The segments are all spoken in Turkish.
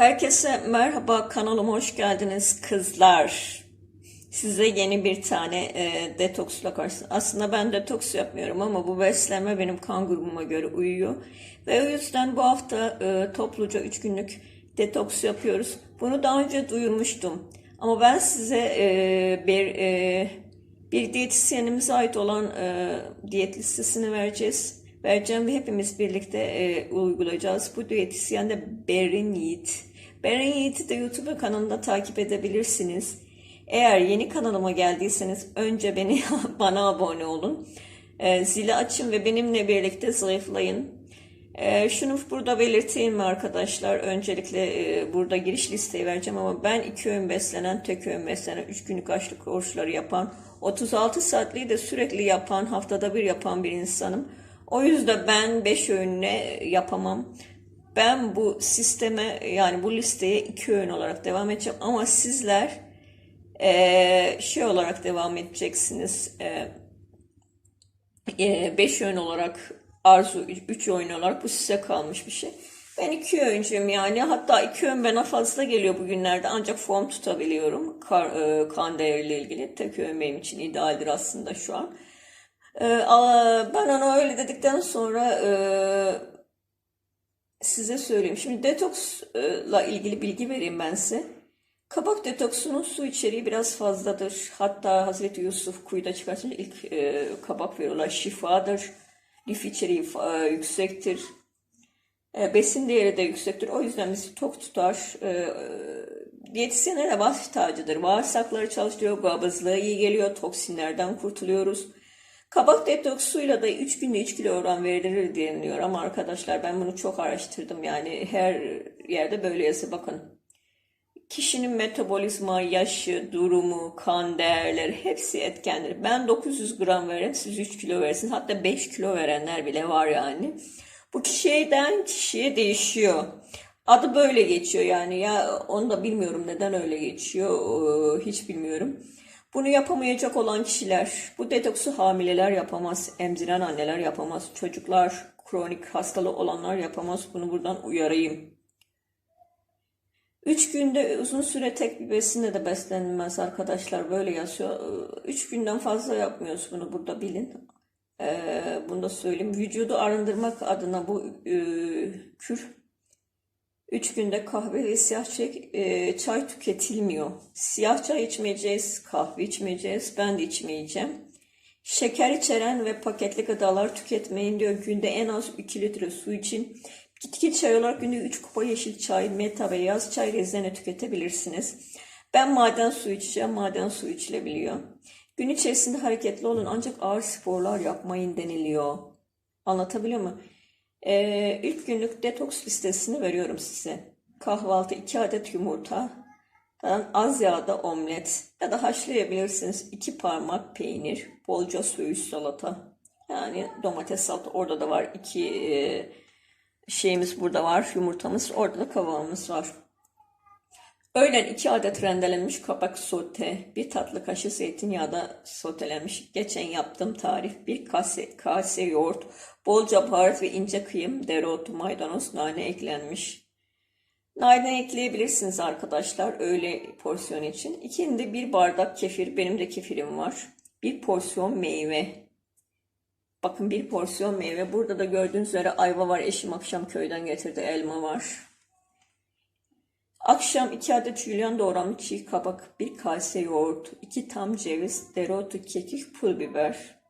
Herkese merhaba kanalıma hoş geldiniz kızlar. Size yeni bir tane e, detoksla karşı. Aslında ben detoks yapmıyorum ama bu beslenme benim kan grubuma göre uyuyor. Ve o yüzden bu hafta e, topluca 3 günlük detoks yapıyoruz. Bunu daha önce duyurmuştum. Ama ben size e, bir e, bir diyetisyenimize ait olan e, diyet listesini vereceğiz. Vereceğim ve hepimiz birlikte e, uygulayacağız. Bu diyetisyen de Berin Yiğit. Berin Yiğit'i de YouTube kanalında takip edebilirsiniz. Eğer yeni kanalıma geldiyseniz önce beni bana abone olun. E, zili açın ve benimle birlikte zayıflayın. E, şunu burada belirteyim arkadaşlar? Öncelikle e, burada giriş listeyi vereceğim ama ben iki öğün beslenen, tek öğün beslenen, 3 günlük açlık oruçları yapan, 36 saatliği de sürekli yapan, haftada bir yapan bir insanım. O yüzden ben 5 öğünle yapamam. Ben bu sisteme yani bu listeye iki öğün olarak devam edeceğim ama sizler eee, şey olarak devam edeceksiniz. Eee 5 öğün olarak arzu 3 öğün olarak bu size kalmış bir şey. Ben iki öğüncüyüm yani hatta iki öğün bana fazla geliyor bugünlerde ancak form tutabiliyorum kar, e, kan değeriyle ilgili. Tek öğün benim için idealdir aslında şu an. E, a- ben ona öyle dedikten sonra e, size söyleyeyim. Şimdi detoksla ilgili bilgi vereyim ben size. Kabak detoksunun su içeriği biraz fazladır. Hatta Hazreti Yusuf kuyuda çıkartınca ilk e, kabak veriyorlar. Şifadır. Lif içeriği e, yüksektir. E, besin değeri de yüksektir. O yüzden bizi tok tutar. E, e, diyetisyenlere baş. Bağırsakları çalıştırıyor. Kabızlığa iyi geliyor. Toksinlerden kurtuluyoruz. Kabak detoksuyla da 3 günde 3 kilo oran verilir deniliyor. Ama arkadaşlar ben bunu çok araştırdım. Yani her yerde böyle yazıyor. Bakın Kişinin metabolizma, yaşı, durumu, kan değerleri hepsi etkendir. Ben 900 gram veririm, siz 3 kilo verirsiniz. Hatta 5 kilo verenler bile var yani. Bu kişiden kişiye değişiyor. Adı böyle geçiyor yani ya onu da bilmiyorum neden öyle geçiyor hiç bilmiyorum. Bunu yapamayacak olan kişiler, bu detoksu hamileler yapamaz, emziren anneler yapamaz, çocuklar, kronik hastalığı olanlar yapamaz. Bunu buradan uyarayım. Üç günde uzun süre tek bir besinle de beslenilmez arkadaşlar böyle yazıyor. Ee, Üç günden fazla yapmıyoruz bunu burada bilin. Ee, bunu da söyleyeyim. Vücudu arındırmak adına bu e, kür üç günde kahve ve siyah çay, e, çay tüketilmiyor. Siyah çay içmeyeceğiz, kahve içmeyeceğiz, ben de içmeyeceğim. Şeker içeren ve paketli gıdalar tüketmeyin diyor. Günde en az 2 litre su için. Bitki çay olarak günde 3 kupa yeşil çay, meta ve yaz çay rezene tüketebilirsiniz. Ben maden suyu içeceğim. Maden suyu içilebiliyor. Gün içerisinde hareketli olun ancak ağır sporlar yapmayın deniliyor. Anlatabiliyor muyum? Ee, ilk günlük detoks listesini veriyorum size. Kahvaltı 2 adet yumurta, az yağda omlet ya da haşlayabilirsiniz. 2 parmak peynir, bolca söğüş salata. Yani domates salata orada da var. 2 şeyimiz burada var. Yumurtamız orada da kavağımız var. Öğlen 2 adet rendelenmiş kabak sote, bir tatlı kaşığı zeytinyağda sotelenmiş. Geçen yaptığım tarif bir kase, kase yoğurt, bolca baharat ve ince kıyım, dereotu, maydanoz, nane eklenmiş. Nane ekleyebilirsiniz arkadaşlar öğle porsiyon için. İkindi bir bardak kefir, benim de kefirim var. Bir porsiyon meyve. Bakın bir porsiyon meyve. Burada da gördüğünüz üzere ayva var. Eşim akşam köyden getirdi. Elma var. Akşam 2 adet jülyen doğranmış çiğ kabak, bir kase yoğurt, 2 tam ceviz, dereotu, kekik, pul biber.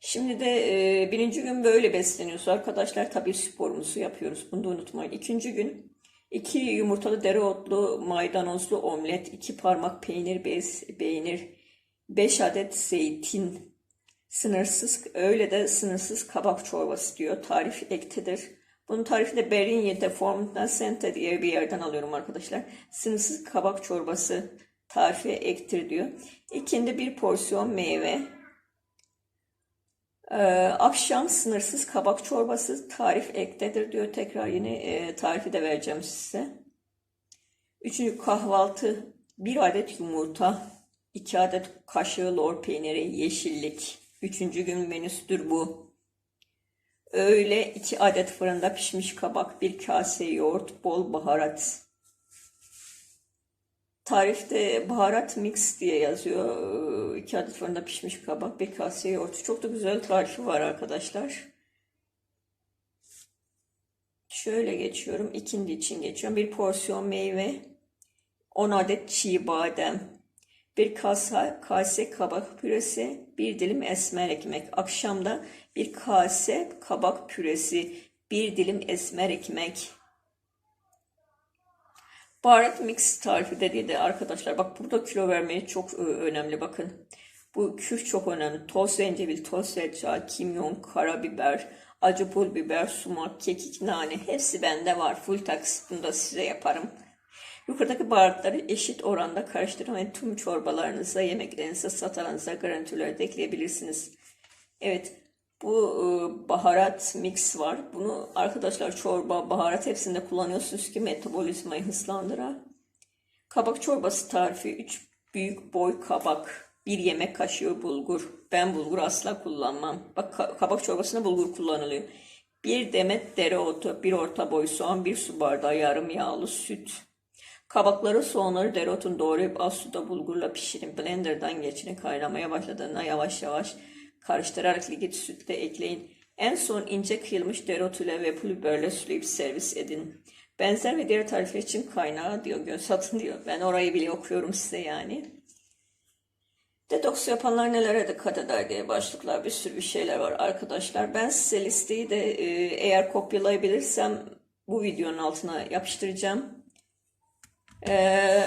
Şimdi de e, birinci gün böyle besleniyoruz arkadaşlar. Tabii sporumuzu yapıyoruz. Bunu da unutmayın. İkinci gün 2 yumurtalı dereotlu maydanozlu omlet, 2 parmak peynir, bez, peynir, 5 adet zeytin, sınırsız öyle de sınırsız kabak çorbası diyor. Tarif ektedir. Bunun tarifi de Berinye Deformed Sente diye bir yerden alıyorum arkadaşlar. Sınırsız kabak çorbası tarifi ektir diyor. İkindi bir porsiyon meyve. Ee, akşam sınırsız kabak çorbası tarif ektedir diyor. Tekrar yine e, tarifi de vereceğim size. Üçüncü kahvaltı bir adet yumurta, iki adet kaşığı lor peyniri, yeşillik. Üçüncü gün menüsüdür bu. Öğle 2 adet fırında pişmiş kabak, bir kase yoğurt, bol baharat. Tarifte baharat mix diye yazıyor. 2 adet fırında pişmiş kabak, bir kase yoğurt. Çok da güzel tarifi var arkadaşlar. Şöyle geçiyorum. İkindi için geçiyorum. Bir porsiyon meyve, 10 adet çiğ badem, bir kase, kase kabak püresi, bir dilim esmer ekmek. Akşamda bir kase kabak püresi, bir dilim esmer ekmek. Baharat mix tarifi de arkadaşlar bak burada kilo vermeye çok e, önemli bakın. Bu küf çok önemli. Toz zencefil, toz zerdeçal, kimyon, karabiber, acı pul biber, sumak, kekik, nane hepsi bende var. Full bunu da size yaparım. Yukarıdaki baharatları eşit oranda karıştırın ve tüm çorbalarınıza, yemeklerinize, satarınıza, garantülere de ekleyebilirsiniz. Evet, bu e, baharat mix var. Bunu arkadaşlar çorba, baharat hepsinde kullanıyorsunuz ki metabolizmayı hızlandıra. Kabak çorbası tarifi 3 büyük boy kabak, 1 yemek kaşığı bulgur. Ben bulgur asla kullanmam. Bak ka- kabak çorbasında bulgur kullanılıyor. Bir demet dereotu, bir orta boy soğan, bir su bardağı yarım yağlı süt. Kabakları soğanları dereotunu doğrayıp az suda bulgurla pişirin. Blenderdan geçirin. Kaynamaya başladığında yavaş yavaş karıştırarak likit sütle ekleyin. En son ince kıyılmış dereotuyla ve pul biberle süleyip servis edin. Benzer ve diğer tarifler için kaynağı diyor, göz satın diyor. Ben orayı bile okuyorum size yani. Detoks yapanlar nelere dikkat eder diye başlıklar bir sürü bir şeyler var arkadaşlar. Ben size listeyi de e, eğer kopyalayabilirsem bu videonun altına yapıştıracağım. Ee,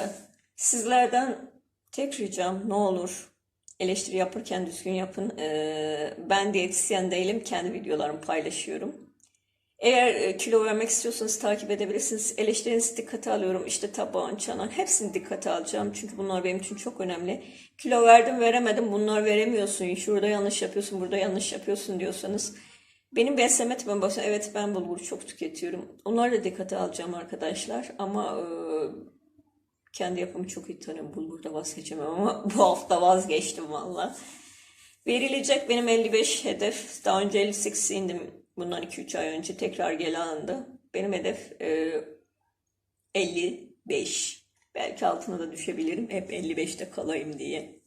sizlerden tek ricam ne olur eleştiri yapırken düzgün yapın. Ee, ben diyetisyen değilim. Kendi videolarımı paylaşıyorum. Eğer e, kilo vermek istiyorsanız takip edebilirsiniz. Eleştirinizi dikkate alıyorum. İşte tabağın, çanan hepsini dikkate alacağım. Çünkü bunlar benim için çok önemli. Kilo verdim veremedim bunlar veremiyorsun. Şurada yanlış yapıyorsun, burada yanlış yapıyorsun diyorsanız. Benim besleme tipim başta evet ben bulgur çok tüketiyorum. Onları da dikkate alacağım arkadaşlar. Ama e, kendi yapımı çok iyi tanıyorum. Bulgurda vazgeçemem ama bu hafta vazgeçtim valla. Verilecek benim 55 hedef. Daha önce 58 indim bundan 2-3 ay önce tekrar geri. Benim hedef e, 55. Belki altına da düşebilirim. Hep 55'te kalayım diye.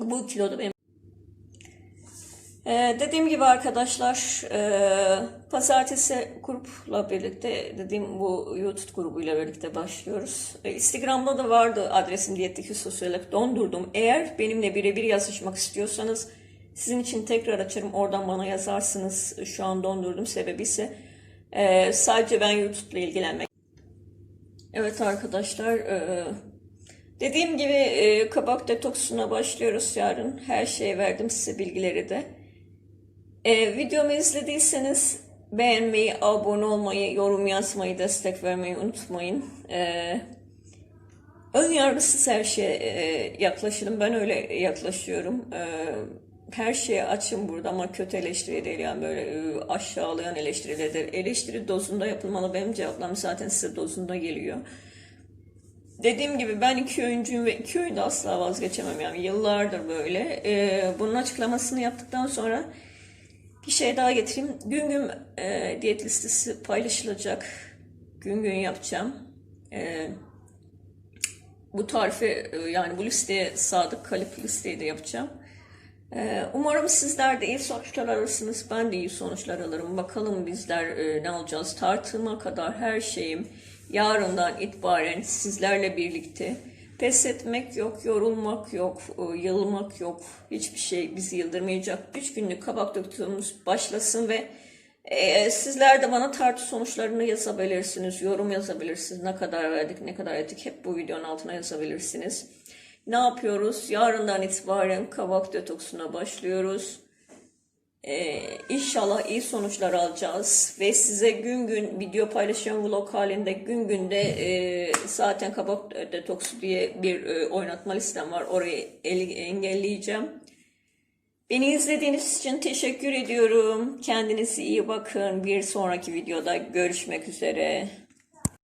Bu kiloda benim ee, dediğim gibi arkadaşlar e, pazartesi grupla birlikte dediğim bu YouTube grubuyla birlikte başlıyoruz. E, Instagram'da da vardı adresim diyetteki sosyolog dondurdum. Eğer benimle birebir yazışmak istiyorsanız sizin için tekrar açarım oradan bana yazarsınız. Şu an dondurdum sebebi ise e, sadece ben YouTube'la ilgilenmek. Evet arkadaşlar e, dediğim gibi e, kabak detoksuna başlıyoruz yarın. Her şeyi verdim size bilgileri de. Ee, videomu izlediyseniz beğenmeyi, abone olmayı, yorum yazmayı, destek vermeyi unutmayın. Ee, ön yargısız her şeye e, yaklaşalım. Ben öyle yaklaşıyorum. Ee, her şeye açım burada ama kötü eleştiri değil yani böyle e, aşağılayan eleştirilerdir. Eleştiri dozunda yapılmalı. Benim cevaplarım zaten size dozunda geliyor. Dediğim gibi ben iki oyuncuyum ve iki oyunda asla vazgeçemem yani yıllardır böyle. Ee, bunun açıklamasını yaptıktan sonra bir şey daha getireyim. Gün gün e, diyet listesi paylaşılacak. Gün gün yapacağım. E, bu tarifi e, yani bu listeye sadık kalıp listeyi de yapacağım. E, umarım sizler de iyi sonuçlar alırsınız. Ben de iyi sonuçlar alırım. Bakalım bizler e, ne alacağız. Tartıma kadar her şeyim yarından itibaren sizlerle birlikte. Pes etmek yok, yorulmak yok, e, yılmak yok. Hiçbir şey bizi yıldırmayacak. Üç günlük kabak döktüğümüz başlasın ve e, sizler de bana tartı sonuçlarını yazabilirsiniz. Yorum yazabilirsiniz. Ne kadar verdik, ne kadar ettik hep bu videonun altına yazabilirsiniz. Ne yapıyoruz? Yarından itibaren kabak detoksuna başlıyoruz. Ee, inşallah iyi sonuçlar alacağız ve size gün gün video paylaşacağım vlog halinde gün günde e, zaten kabak detoksu diye bir e, oynatma listem var orayı el, engelleyeceğim. Beni izlediğiniz için teşekkür ediyorum. Kendinize iyi bakın. Bir sonraki videoda görüşmek üzere.